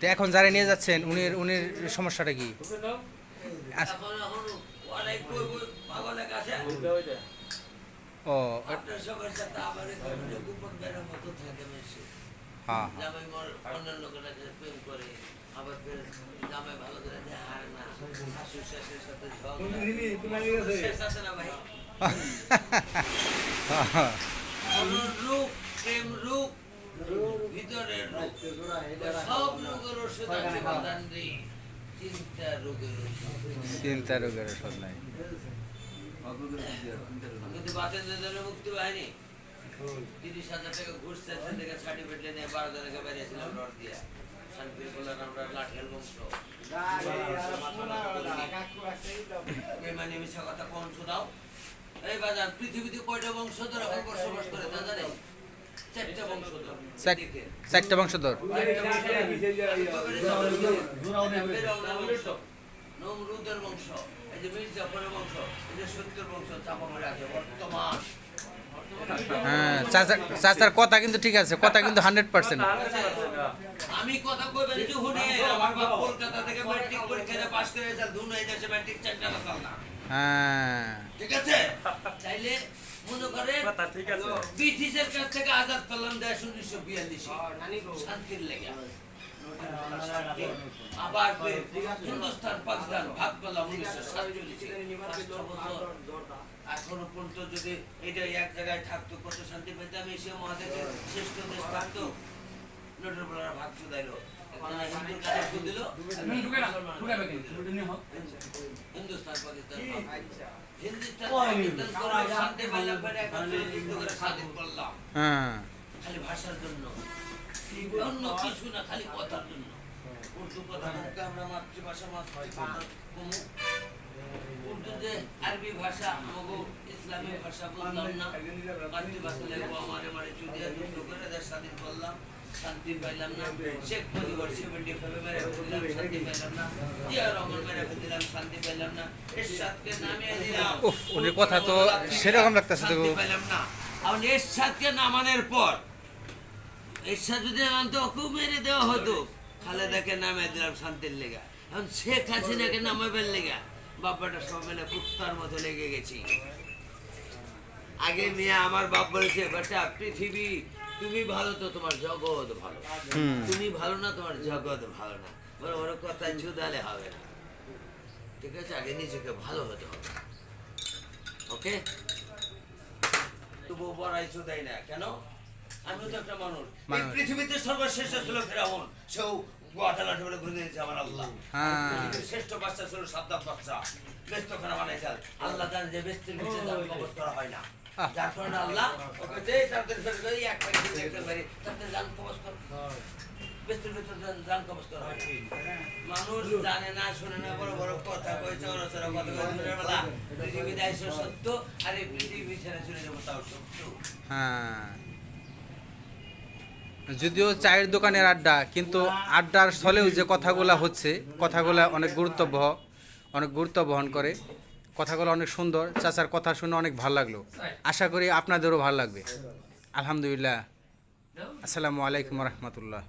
তো এখন যারা নিয়ে যাচ্ছেন উনির উনির সমস্যাটা কি? আচ্ছা, ও মতো থাকে বেশি হ্যাঁ। ভিতরের রূপ সব রোগের ওষুধ আছে বাদান রে চিন্তা রোগের ওষুধ। চিন্তা রোগের ওষুধ নাই। কিন্তু দলের মুক্তি বাহিনী। তিরিশ হাজার টাকা ঘুষ থেকে সার্টিফিকেট নিয়ে বারো জনকে বেরিয়েছিলাম রড দিয়া। আমরা লাঠিয়াল বংশ বেমানি মিশা কথা শোনাও। এই বাজার পৃথিবীতে কয়টা বংশধর এখন বসবাস করে তা জানে চারটা বংশধর চার- এদিকে। চারটা বংশধর। নমরুদের বংশ এই যে মীর জাফরের বংশ এই যে সত্যের বংশ চাপা আছে বর্তমান। হ্যাঁ চাচার কথা কিন্তু ঠিক আছে কথা কিন্তু হান্ড্রেড পার্সেন্ট। আমি কথা আমার বাপ কলকাতা থেকে ম্যাট্রিক পাস করে দেশে ম্যাট্রিক না হ্যাঁ। ঠিক আছে? চাইলে মনে করে ব্রিটিশের কাছ থেকে আজাদ পেলাম দেশ উনিশশো বিয়াল্লিশ শান্তির লেগে। আবার হিন্দুস্তান পাকিস্তান ভাগ পেলাম উনিশশো সাতচল্লিশে এখনও পর্যন্ত যদি এটা এক জায়গায় থাকতো কত শান্তি পেতাম এশিয়া মহাদেশের শ্রেষ্ঠ দেশ থাকতো। নোটের বলার ভাগ দিল হিন্দুস্তান পাকিস্তান হ্যাঁ। খালি ভাষার জন্য। অন্য কিছু না খালি কথার জন্য। উর্দু কথা বলতে আমরা মাতৃভাষা মাতৃভাষা উর্দু যে আরবি ভাষা আমাকে ইসলামী ভাষা বললাম না। মাতৃভাষা লেখবো আমারে মারে চুদিয়া যুদ্ধ করে স্বাধীন করলাম। শান্তি পাইলাম না। শেখ মুজিবুর সেভেন্টি ফাইভে মেরে ফেললাম শান্তি পাইলাম না। জিয়া রহমান মেরে ফেললাম শান্তি পাইলাম না। এরশাদকে নামিয়ে দিলাম। ওদের কথা তো সেরকম লাগতেছে তো। পাইলাম না। এখন এরশাদকে নামানোর পর এরশাদ যদি ওকেও মেরে দেওয়া হতো খালেদাকে নামে দিলাম শান্তির লেগা। এখন শেখ হাসিনাকে নামাবের লেগা বাপ্পাটা সব মিলে কুত্তার মতো লেগে গেছি। আগে মেয়ে আমার বাপ বলেছে বেটা পৃথিবী তুমি ভালো তো তোমার জগৎ ভালো। তুমি ভালো না তোমার জগৎ ভালো না। বড় বড় কথা চুদালে হবে না। ঠিক আছে? আগে নিজেকে ভালো হতে হবে। ওকে? তবু বড়াই না। কেন? আমি তো একটা মানুষ। এই। পৃথিবীতে সর্বশ্রেষ্ঠ ছিল ফেরাউন। সেও ঘুরে দিয়েছে আমার আল্লাহ। হ্যাঁ। শ্রেষ্ঠ বাচ্চা ছিল সাদ্দাম বাচ্চা বেস্তখানা বানাইছে আল্লাহ। জানে যে বেস্তের নিচে করা হয় না। যার কারণে আল্লাহ ওকে যে তাদের ফের করে এক পাই দুই একটা বাড়ি তাদের জান কবজ কর। বেস্তের ভিতর জান- জান কবজ করা মানুষ জানে না শুনে না বড় বড় কথা কই কথা কই দিনের বেলা পৃথিবী দেয় সত্য আর এই পৃথিবী ছেড়ে চলে যাব তাও সত্য। হ্যাঁ। যদিও চায়ের দোকানের আড্ডা কিন্তু আড্ডার স্থলেও যে কথাগুলা হচ্ছে কথাগুলা অনেক গুরুত্ব বহ অনেক গুরুত্ব বহন করে। কথাগুলো অনেক সুন্দর, চাচার কথা শুনে অনেক ভালো লাগল। আশা করি আপনাদেরও ভালো লাগবে। আলহামদুলিল্লাহ। আসসালামু আলাইকুম রহমতুল্লাহ।